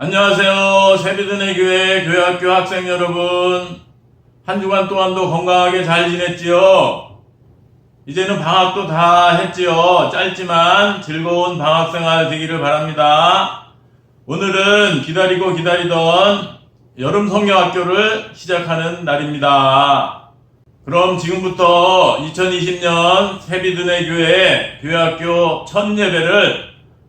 안녕하세요. 세비드네 교회 교회학교 학생 여러분. 한 주간 동안도 건강하게 잘 지냈지요? 이제는 방학도 다 했지요. 짧지만 즐거운 방학 생활 되기를 바랍니다. 오늘은 기다리고 기다리던 여름 성경학교를 시작하는 날입니다. 그럼 지금부터 2020년 세비드네 교회 교회학교 첫 예배를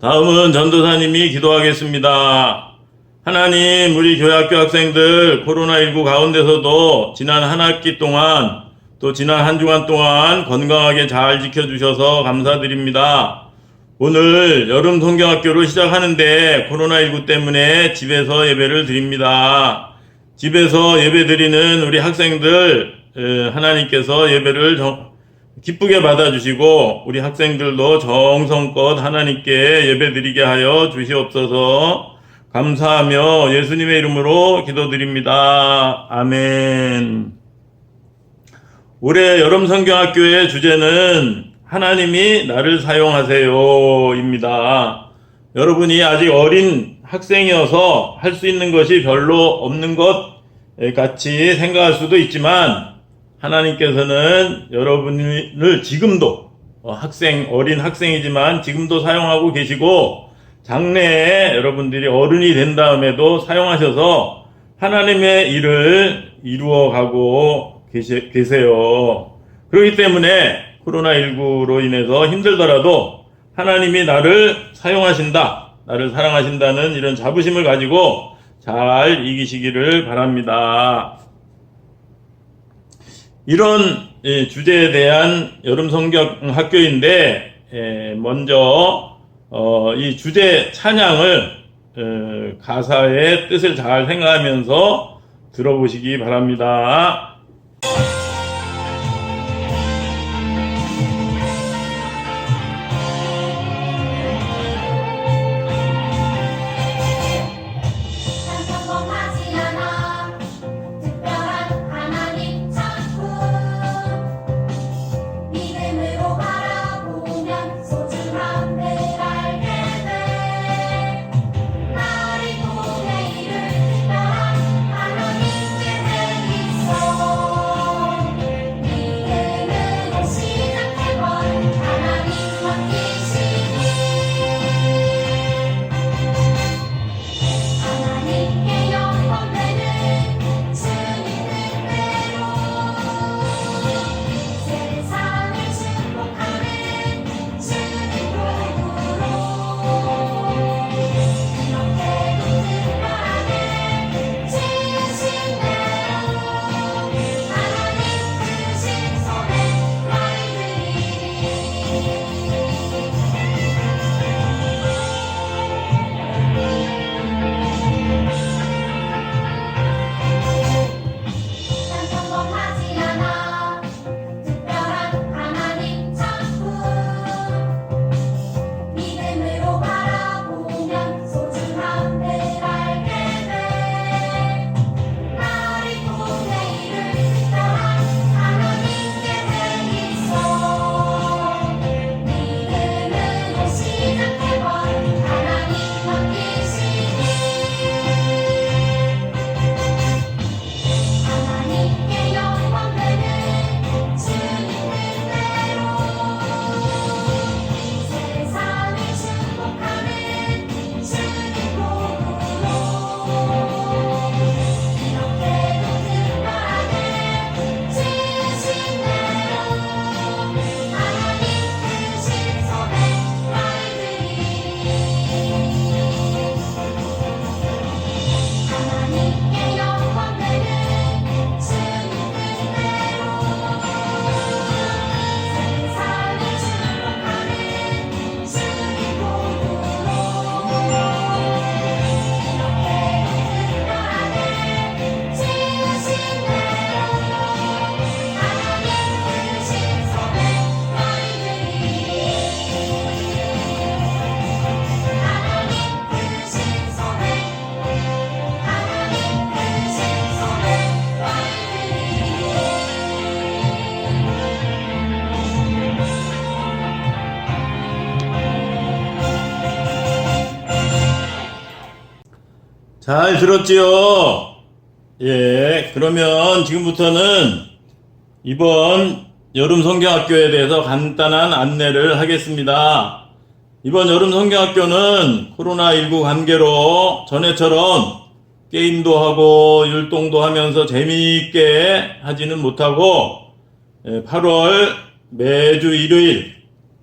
다음은 전도사님이 기도하겠습니다. 하나님, 우리 교회학교 학생들 코로나19 가운데서도 지난 한 학기 동안 또 지난 한 주간 동안 건강하게 잘 지켜주셔서 감사드립니다. 오늘 여름 성경학교를 시작하는데 코로나19 때문에 집에서 예배를 드립니다. 집에서 예배 드리는 우리 학생들 에, 하나님께서 예배를 정- 기쁘게 받아주시고 우리 학생들도 정성껏 하나님께 예배드리게 하여 주시옵소서 감사하며 예수님의 이름으로 기도드립니다. 아멘. 올해 여름 성경학교의 주제는 하나님이 나를 사용하세요입니다. 여러분이 아직 어린 학생이어서 할 수 있는 것이 별로 없는 것 같이 생각할 수도 있지만 하나님께서는 여러분을 지금도 어, 학생 어린 학생이지만 지금도 사용하고 계시고 장래에 여러분들이 어른이 된 다음에도 사용하셔서 하나님의 일을 이루어 가고 계시, 계세요. 그렇기 때문에 코로나19로 인해서 힘들더라도 하나님이 나를 사용하신다, 나를 사랑하신다는 이런 자부심을 가지고 잘 이기시기를 바랍니다. 이런 예, 주제에 대한 여름 성경 학교인데 예, 먼저 어, 이 주제 찬양을 어, 가사의 뜻을 잘 생각하면서 들어보시기 바랍니다. 잘 들었지요? 예, 그러면 지금부터는 이번 여름 성경학교에 대해서 간단한 안내를 하겠습니다. 이번 여름 성경학교는 코로나19 관계로 전에처럼 게임도 하고 율동도 하면서 재미있게 하지는 못하고 8월 매주 일요일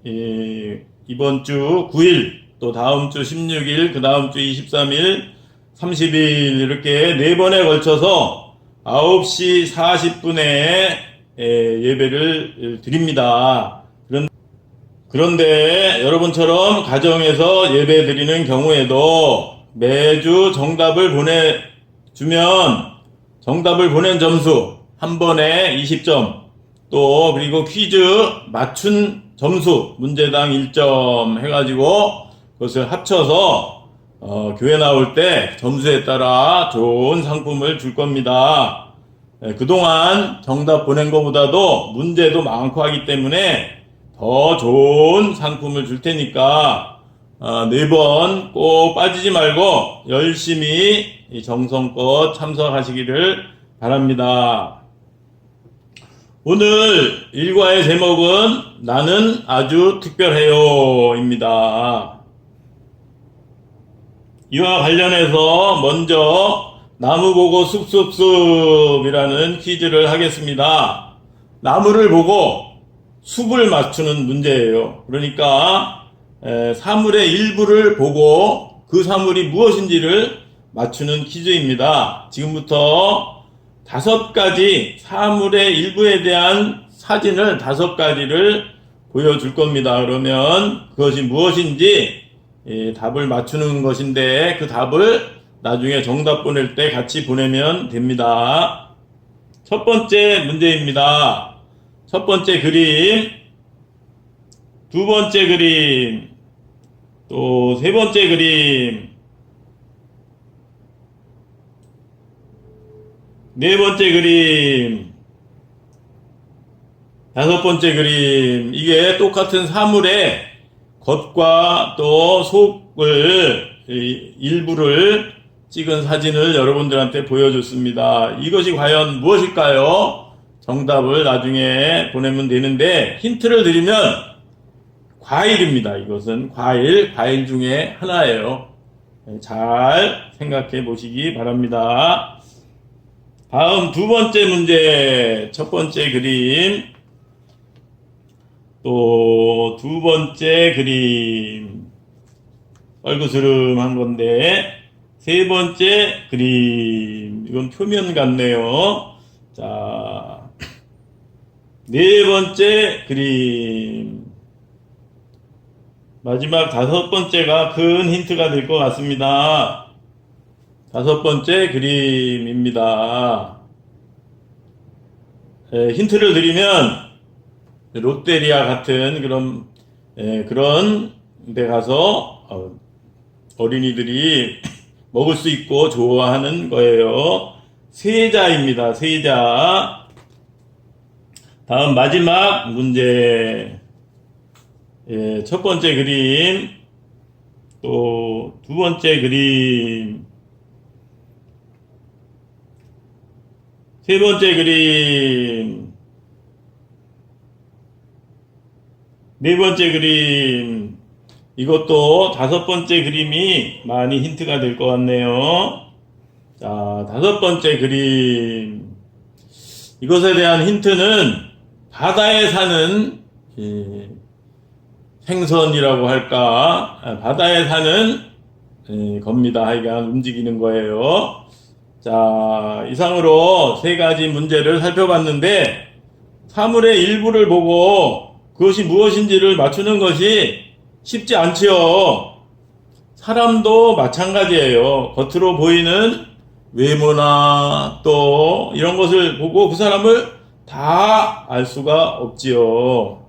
예, 이번 주 9일 또 다음 주 16일 그 다음 주 23일 30일 이렇게 네 번에 걸쳐서 9시 40분에 예배를 드립니다. 그런 그런데 여러분처럼 가정에서 예배 드리는 경우에도 매주 정답을 보내주면 정답을 보낸 점수 한 번에 20점 또 그리고 퀴즈 맞춘 점수 문제당 1점 해가지고 그것을 합쳐서 어, 교회 나올 때 점수에 따라 좋은 상품을 줄 겁니다. 예, 그동안 정답 보낸 것보다도 문제도 많고 하기 때문에 더 좋은 상품을 줄 테니까 어, 네번 꼭 빠지지 말고 열심히 이 정성껏 참석하시기를 바랍니다. 오늘 일과의 제목은 나는 아주 특별해요입니다. 이와 관련해서 먼저 나무 보고 숲숲숲이라는 퀴즈를 하겠습니다. 나무를 보고 숲을 맞추는 문제예요. 그러니까 에, 사물의 일부를 보고 그 사물이 무엇인지를 맞추는 퀴즈입니다. 지금부터 다섯 가지 사물의 일부에 대한 사진을 다섯 가지를 보여줄 겁니다. 그러면 그것이 무엇인지 예, 답을 맞추는 것인데 그 답을 나중에 정답 보낼 때 같이 보내면 됩니다. 첫 번째 문제입니다. 첫 번째 그림, 두 번째 그림, 또 세 번째 그림, 네 번째 그림, 다섯 번째 그림, 이게 똑같은 사물의 겉과 또 속을 이 일부를 찍은 사진을 여러분들한테 보여줬습니다. 이것이 과연 무엇일까요? 정답을 나중에 보내면 되는데 힌트를 드리면 과일입니다. 이것은 과일, 과일 중에 하나예요. 네, 잘 생각해 보시기 바랍니다. 다음 두 번째 문제, 첫 번째 그림, 또 두 번째 그림, 얼그스름한 건데, 세 번째 그림, 이건 표면 같네요. 자, 네 번째 그림, 마지막 다섯 번째가 큰 힌트가 될 것 같습니다. 다섯 번째 그림입니다. 에, 힌트를 드리면 롯데리아 같은 그런 에, 그런 데 가서 어, 어린이들이 먹을 수 있고 좋아하는 거예요. 세자입니다. 세자. 다음 마지막 문제. 예, 첫 번째 그림, 또 두 번째 그림, 세 번째 그림, 네 번째 그림, 이것도 다섯 번째 그림이 많이 힌트가 될 것 같네요. 자, 다섯 번째 그림. 이것에 대한 힌트는 바다에 사는 예, 생선이라고 할까 아, 바다에 사는 예, 겁니다. 하여간 움직이는 거예요. 자 이상으로 세 가지 문제를 살펴봤는데 사물의 일부를 보고 그것이 무엇인지를 맞추는 것이 쉽지 않지요. 사람도 마찬가지예요. 겉으로 보이는 외모나 또 이런 것을 보고 그 사람을 다 알 수가 없지요.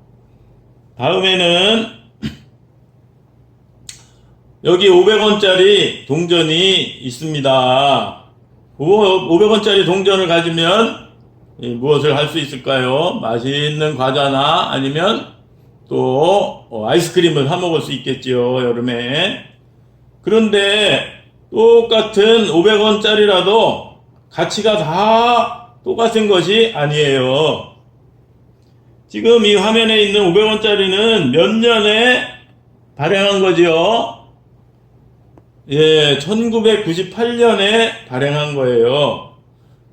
다음에는 여기 500원짜리 동전이 있습니다. 500원짜리 동전을 가지면 이 무엇을 할 수 있을까요? 맛있는 과자나 아니면 또 어, 아이스크림을 사 먹을 수 있겠지요, 여름에. 그런데 똑같은 500원짜리라도 가치가 다 똑같은 것이 아니에요. 지금 이 화면에 있는 500원짜리는 몇 년에 발행한 거지요? 예, 1998년에 발행한 거예요.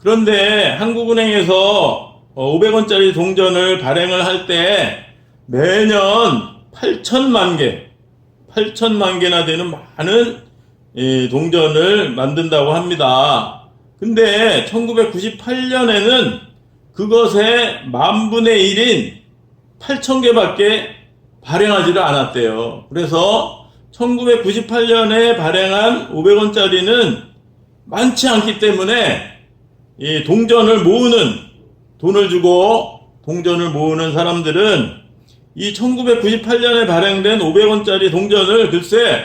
그런데 한국은행에서 500원짜리 동전을 발행을 할 때 매년 8천만 개, 8천만 개나 되는 많은 이 동전을 만든다고 합니다. 근데 1998년에는 그것의 만분의 1인 8천 개밖에 발행하지를 않았대요. 그래서 1998년에 발행한 500원짜리는 많지 않기 때문에 이 동전을 모으는 돈을 주고 동전을 모으는 사람들은 이 1998년에 발행된 500원짜리 동전을 글쎄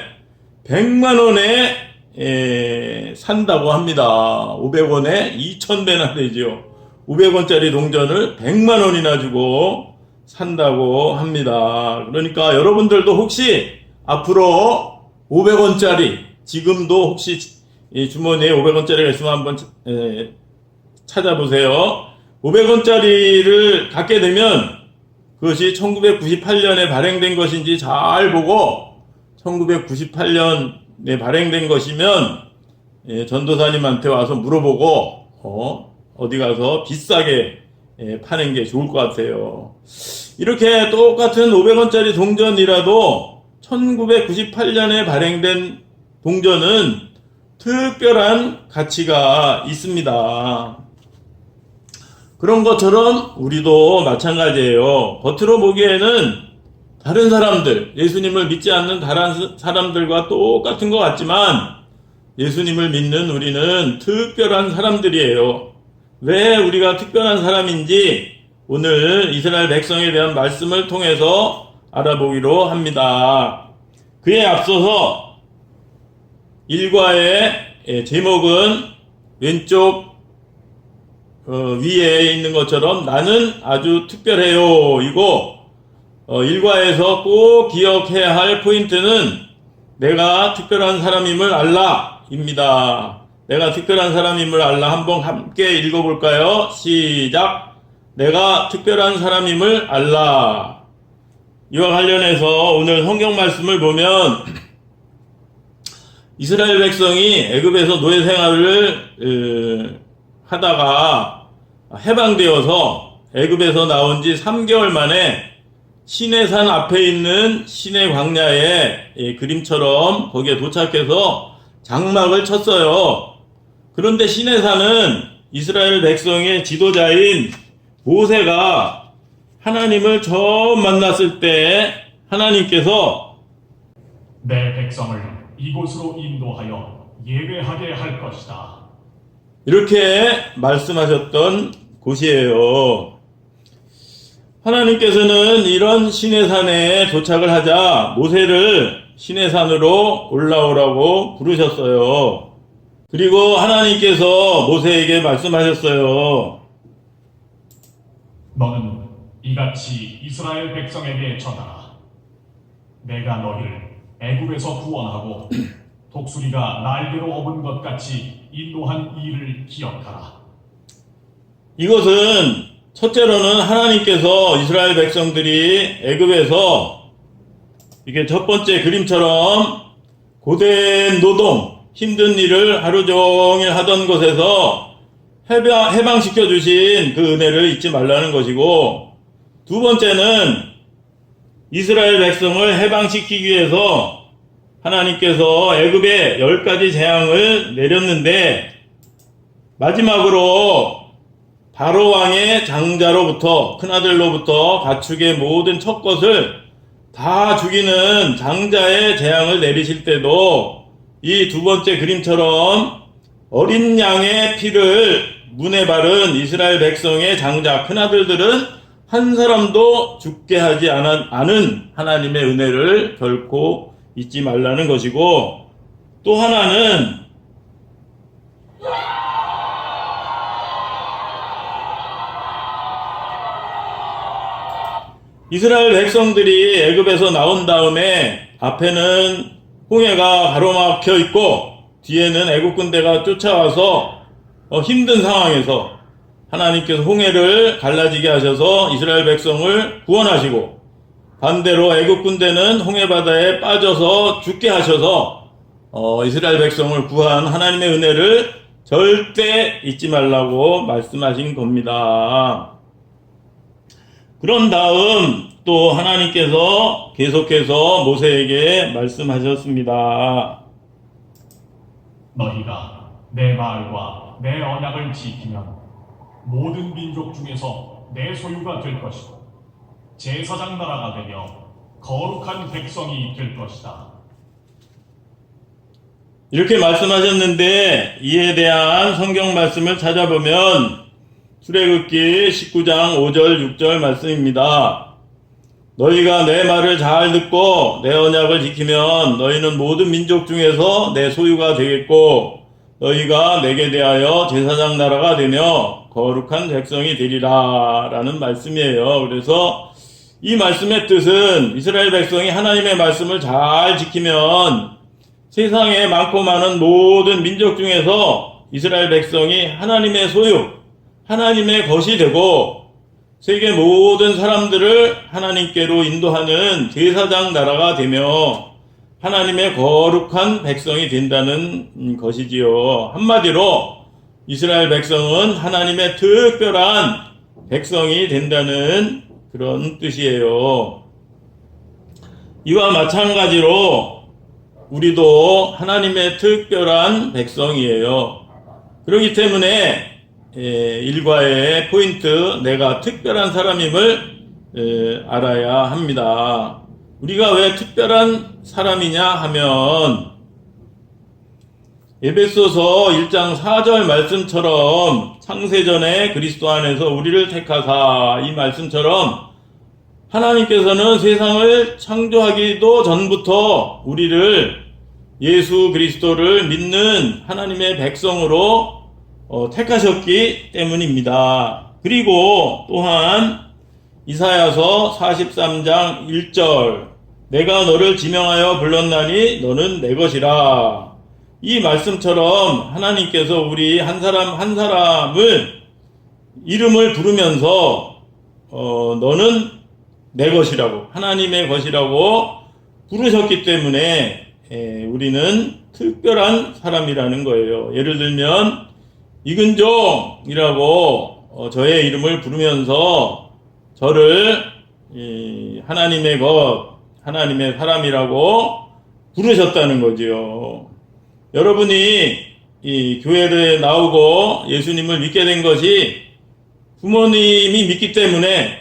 100만 원에 에, 산다고 합니다. 500원에 2,000배나 되죠. 500원짜리 동전을 100만 원이나 주고 산다고 합니다. 그러니까 여러분들도 혹시 앞으로 500원짜리 지금도 혹시 이 주머니에 500원짜리가 있으면 한번 에, 찾아보세요. 500원짜리를 갖게 되면 그것이 1998년에 발행된 것인지 잘 보고 1998년에 발행된 것이면 예, 전도사님한테 와서 물어보고 어, 어디 가서 비싸게 예, 파는 게 좋을 것 같아요. 이렇게 똑같은 500원짜리 동전이라도 1998년에 발행된 동전은 특별한 가치가 있습니다. 그런 것처럼 우리도 마찬가지예요. 겉으로 보기에는 다른 사람들, 예수님을 믿지 않는 다른 사람들과 똑같은 것 같지만 예수님을 믿는 우리는 특별한 사람들이에요. 왜 우리가 특별한 사람인지 오늘 이스라엘 백성에 대한 말씀을 통해서 알아보기로 합니다. 그에 앞서서 일과의 예, 제목은 왼쪽 어, 위에 있는 것처럼 나는 아주 특별해요. 이고 어, 일과에서 꼭 기억해야 할 포인트는 내가 특별한 사람임을 알라입니다. 내가 특별한 사람임을 알라 한번 함께 읽어볼까요? 시작. 내가 특별한 사람임을 알라. 이와 관련해서 오늘 성경 말씀을 보면 이스라엘 백성이 애굽에서 노예 생활을 으, 하다가 해방되어서 애굽에서 나온 지 3개월 만에 시내산 앞에 있는 시내 광야의 이 그림처럼 거기에 도착해서 장막을 쳤어요. 그런데 시내산은 이스라엘 백성의 지도자인 모세가 하나님을 처음 만났을 때 하나님께서 내 백성을 이곳으로 인도하여 예배하게 할 것이다. 이렇게 말씀하셨던 곳이에요. 하나님께서는 이런 시내산에 도착을 하자 모세를 시내산으로 올라오라고 부르셨어요. 그리고 하나님께서 모세에게 말씀하셨어요. 너는 이같이 이스라엘 백성에게 전하라. 내가 너희를 애굽에서 구원하고 독수리가 날개로 업은 것 같이 인도한 일을 기억하라. 이것은 첫째로는 하나님께서 이스라엘 백성들이 애굽에서 이게 첫 번째 그림처럼 고된 노동, 힘든 일을 하루 종일 하던 곳에서 해방, 해방시켜 주신 그 은혜를 잊지 말라는 것이고 두 번째는 이스라엘 백성을 해방시키기 위해서 하나님께서 애굽에 열 가지 재앙을 내렸는데 마지막으로 바로 왕의 장자로부터 큰아들로부터 가축의 모든 첫 것을 다 죽이는 장자의 재앙을 내리실 때도 이 두 번째 그림처럼 어린 양의 피를 문에 바른 이스라엘 백성의 장자 큰아들들은 한 사람도 죽게 하지 않은, 하나님의 은혜를 결코 잊지 말라는 것이고 또 하나는 이스라엘 백성들이 애굽에서 나온 다음에 앞에는 홍해가 가로막혀 있고 뒤에는 애국 군대가 쫓아와서 어, 힘든 상황에서 하나님께서 홍해를 갈라지게 하셔서 이스라엘 백성을 구원하시고 반대로 애국 군대는 홍해 바다에 빠져서 죽게 하셔서 어, 이스라엘 백성을 구한 하나님의 은혜를 절대 잊지 말라고 말씀하신 겁니다. 그런 다음 또 하나님께서 계속해서 모세에게 말씀하셨습니다. 너희가 내 마을과 내 언약을 지키면 모든 민족 중에서 내 소유가 될 것이고 제사장 나라가 되며 거룩한 백성이 될 것이다. 이렇게 말씀하셨는데 이에 대한 성경 말씀을 찾아보면 출애굽기 19장 5절 6절 말씀입니다. 너희가 내 말을 잘 듣고 내 언약을 지키면 너희는 모든 민족 중에서 내 소유가 되겠고 너희가 내게 대하여 제사장 나라가 되며 거룩한 백성이 되리라 라는 말씀이에요. 그래서 이 말씀의 뜻은 이스라엘 백성이 하나님의 말씀을 잘 지키면 세상에 많고 많은 모든 민족 중에서 이스라엘 백성이 하나님의 소유, 하나님의 것이 되고 세계 모든 사람들을 하나님께로 인도하는 제사장 나라가 되며 하나님의 거룩한 백성이 된다는 것이지요. 한마디로 이스라엘 백성은 하나님의 특별한 백성이 된다는 그런 뜻이에요. 이와 마찬가지로 우리도 하나님의 특별한 백성이에요. 그렇기 때문에 에, 일과의 포인트 내가 특별한 사람임을 에, 알아야 합니다. 우리가 왜 특별한 사람이냐 하면 에베소서 1장 4절 말씀처럼 창세전에 그리스도 안에서 우리를 택하사 이 말씀처럼 하나님께서는 세상을 창조하기도 전부터 우리를 예수 그리스도를 믿는 하나님의 백성으로 어, 택하셨기 때문입니다. 그리고 또한 이사야서 43장 1절 내가 너를 지명하여 불렀나니 너는 내 것이라 이 말씀처럼 하나님께서 우리 한 사람 한 사람을 이름을 부르면서 어, 너는 내 것이라고 하나님의 것이라고 부르셨기 때문에 에, 우리는 특별한 사람이라는 거예요. 예를 들면 이근종이라고 어, 저의 이름을 부르면서 저를 이, 하나님의 것, 하나님의 사람이라고 부르셨다는 거지요. 여러분이 이 교회에 나오고 예수님을 믿게 된 것이 부모님이 믿기 때문에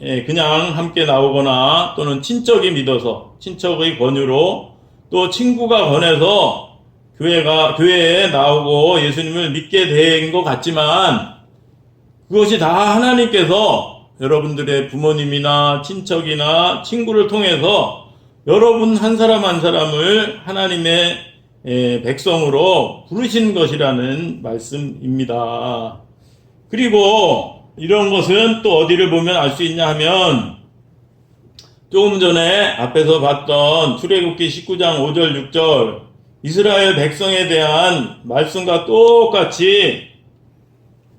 예, 그냥 함께 나오거나 또는 친척이 믿어서 친척의 권유로 또 친구가 권해서 교회가 교회에 나오고 예수님을 믿게 된 것 같지만 그것이 다 하나님께서 여러분들의 부모님이나 친척이나 친구를 통해서 여러분 한 사람 한 사람을 하나님의 예, 백성으로 부르신 것이라는 말씀입니다. 그리고 이런 것은 또 어디를 보면 알 수 있냐 하면 조금 전에 앞에서 봤던 출애굽기 19장 5절 6절 이스라엘 백성에 대한 말씀과 똑같이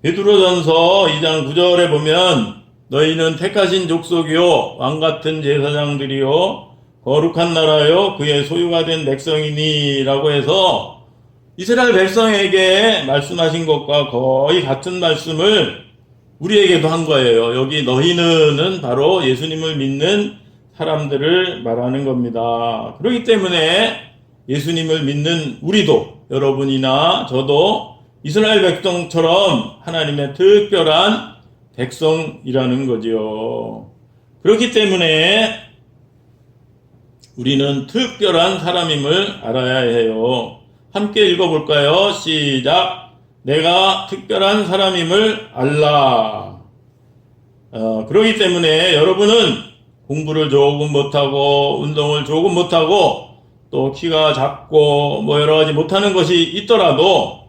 베드로전서 2장 9절에 보면 너희는 택하신 족속이요 왕 같은 제사장들이요 거룩한 나라요 그의 소유가 된 백성이니라고 해서 이스라엘 백성에게 말씀하신 것과 거의 같은 말씀을 우리에게도 한 거예요. 여기 너희는은 바로 예수님을 믿는 사람들을 말하는 겁니다. 그렇기 때문에 예수님을 믿는 우리도 여러분이나 저도 이스라엘 백성처럼 하나님의 특별한 백성이라는 거지요. 그렇기 때문에 우리는 특별한 사람임을 알아야 해요. 함께 읽어볼까요? 시작. 내가 특별한 사람임을 알라. 어, 그러기 때문에 여러분은 공부를 조금 못하고, 운동을 조금 못하고, 또 키가 작고, 뭐 여러 가지 못하는 것이 있더라도,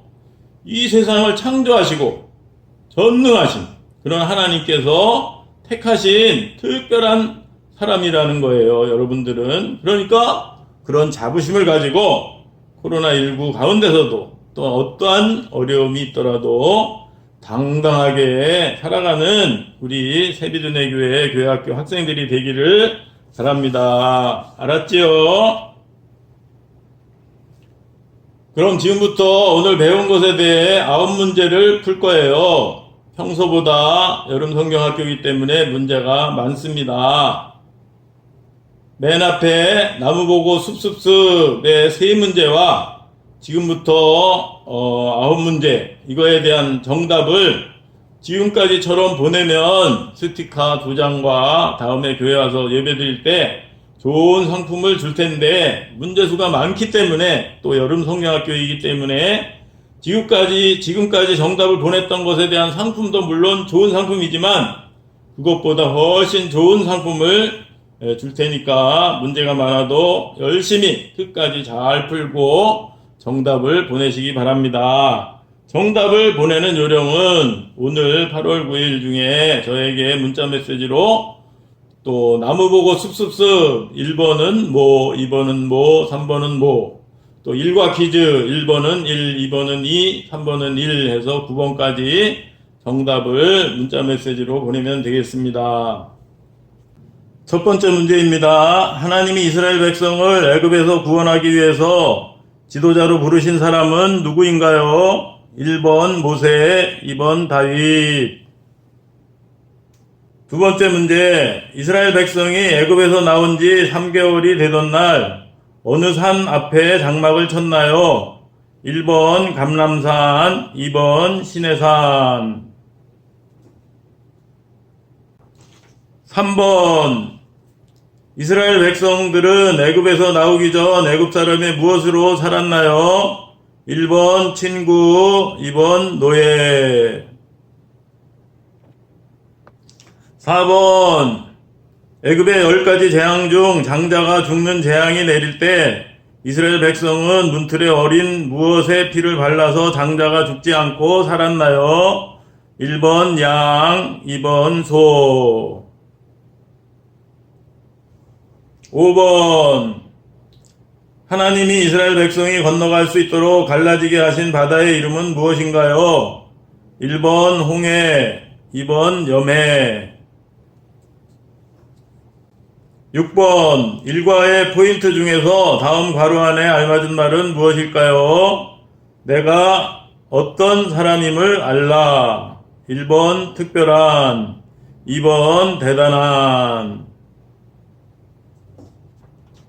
이 세상을 창조하시고, 전능하신 그런 하나님께서 택하신 특별한 사람이라는 거예요, 여러분들은. 그러니까 그런 자부심을 가지고 코로나19 가운데서도 또 어떠한 어려움이 있더라도 당당하게 살아가는 우리 세비드네 교회 교회학교 학생들이 되기를 바랍니다. 알았지요? 그럼 지금부터 오늘 배운 것에 대해 아홉 문제를 풀 거예요. 평소보다 여름 성경 학교이기 때문에 문제가 많습니다. 맨 앞에 나무 보고 숲숲숲의 세 문제와 지금부터 어, 아홉 문제 이거에 대한 정답을 지금까지처럼 보내면 스티커 두 장과 다음에 교회 와서 예배 드릴 때 좋은 상품을 줄 텐데 문제 수가 많기 때문에 또 여름 성경학교이기 때문에 지금까지 지금까지 정답을 보냈던 것에 대한 상품도 물론 좋은 상품이지만 그것보다 훨씬 좋은 상품을 예, 줄 테니까 문제가 많아도 열심히 끝까지 잘 풀고 정답을 보내시기 바랍니다. 정답을 보내는 요령은 오늘 8월 9일 중에 저에게 문자 메시지로 또 나무 보고 숲숲숲 1번은 뭐, 2번은 뭐, 3번은 뭐, 또 1과 퀴즈 1번은 1, 2번은 2, 3번은 1 해서 9번까지 정답을 문자 메시지로 보내면 되겠습니다. 첫 번째 문제입니다. 하나님이 이스라엘 백성을 애굽에서 구원하기 위해서 지도자로 부르신 사람은 누구인가요? 1번 모세, 2번 다윗. 두 번째 문제. 이스라엘 백성이 애굽에서 나온 지 3개월이 되던 날 어느 산 앞에 장막을 쳤나요? 1번 감람산, 2번 시내산. 3번 이스라엘 백성들은 애굽에서 나오기 전 애굽 사람이 무엇으로 살았나요? 1번 친구, 2번 노예. 4번 애굽의 열 가지 재앙 중 장자가 죽는 재앙이 내릴 때 이스라엘 백성은 문틀에 어린 무엇에 피를 발라서 장자가 죽지 않고 살았나요? 1번 양, 2번 소. 5번 하나님이 이스라엘 백성이 건너갈 수 있도록 갈라지게 하신 바다의 이름은 무엇인가요? 1번 홍해, 2번 염해. 6번 일과의 포인트 중에서 다음 괄호 안에 알맞은 말은 무엇일까요? 내가 어떤 사람임을 알라. 1번 특별한, 2번 대단한.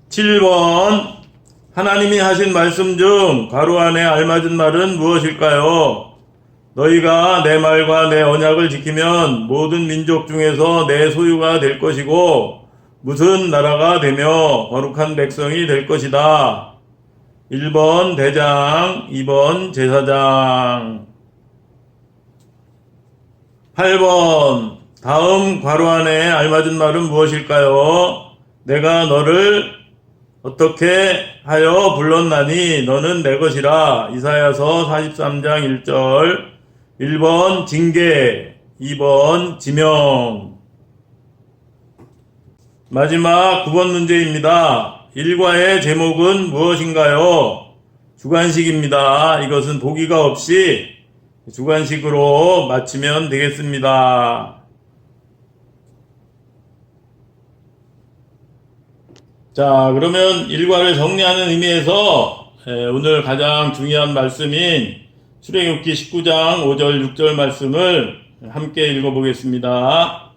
7번 하나님이 하신 말씀 중 괄호 안에 알맞은 말은 무엇일까요? 너희가 내 말과 내 언약을 지키면 모든 민족 중에서 내 소유가 될 것이고 무슨 나라가 되며 거룩한 백성이 될 것이다. 1번 대장, 2번 제사장. 8번 다음 괄호 안에 알맞은 말은 무엇일까요? 내가 너를 어떻게 하여 불렀나니 너는 내 것이라 이사야서 43장 1절 1번 징계 2번 지명 마지막 9번 문제입니다. 일과의 제목은 무엇인가요? 주관식입니다. 이것은 보기가 없이 주관식으로 맞히면 되겠습니다. 자, 그러면 일과를 정리하는 의미에서 에, 오늘 가장 중요한 말씀인 출애굽기 19장 5절 6절 말씀을 함께 읽어보겠습니다.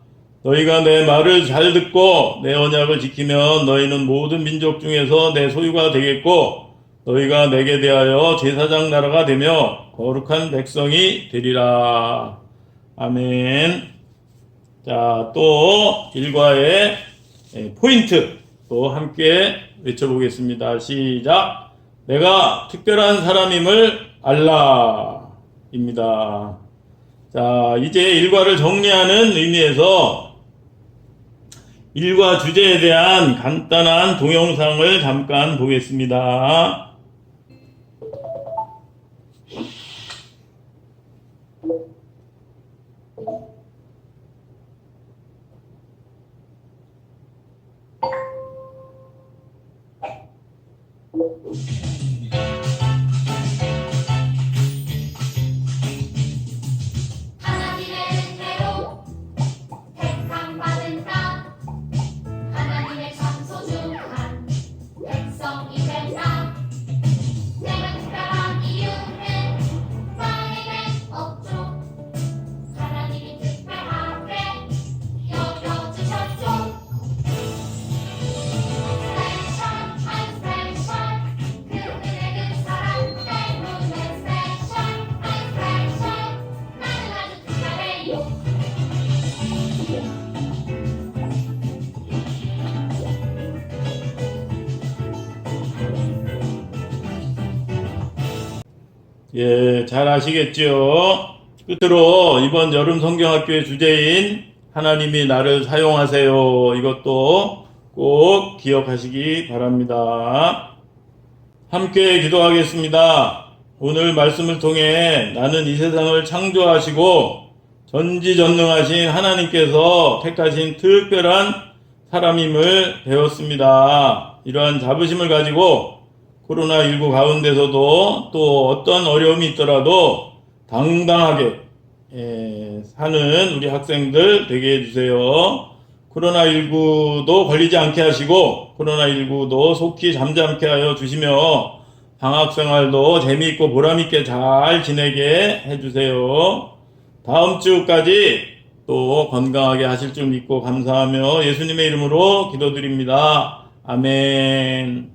너희가 내 말을 잘 듣고 내 언약을 지키면 너희는 모든 민족 중에서 내 소유가 되겠고 너희가 내게 대하여 제사장 나라가 되며 거룩한 백성이 되리라. 아멘. 자, 또 일과의 에, 포인트 또 함께 외쳐보겠습니다. 시작. 내가 특별한 사람임을 알라 입니다. 자, 이제 일과를 정리하는 의미에서 일과 주제에 대한 간단한 동영상을 잠깐 보겠습니다. 잘 아시겠죠? 끝으로 이번 여름 성경학교의 주제인 하나님이 나를 사용하세요. 이것도 꼭 기억하시기 바랍니다. 함께 기도하겠습니다. 오늘 말씀을 통해 나는 이 세상을 창조하시고 전지전능하신 하나님께서 택하신 특별한 사람임을 배웠습니다. 이러한 자부심을 가지고 코로나19 가운데서도 또 어떤 어려움이 있더라도 당당하게 예, 사는 우리 학생들 되게 해주세요. 코로나19도 걸리지 않게 하시고 코로나19도 속히 잠잠케 하여 주시며 방학 생활도 재미있고 보람있게 잘 지내게 해주세요. 다음 주까지 또 건강하게 하실 줄 믿고 감사하며 예수님의 이름으로 기도드립니다. 아멘.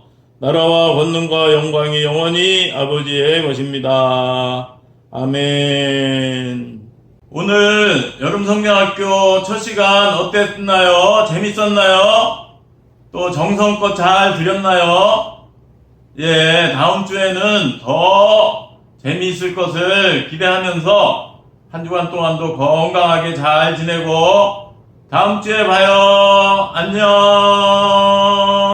나라와 권능과 영광이 영원히 아버지의 것입니다. 아멘. 오늘 여름 성경학교 첫 시간 어땠나요? 재밌었나요? 또 정성껏 잘 들렸나요? 예, 다음 주에는 더 재미있을 것을 기대하면서 한 주간 동안도 건강하게 잘 지내고 다음 주에 봐요. 안녕.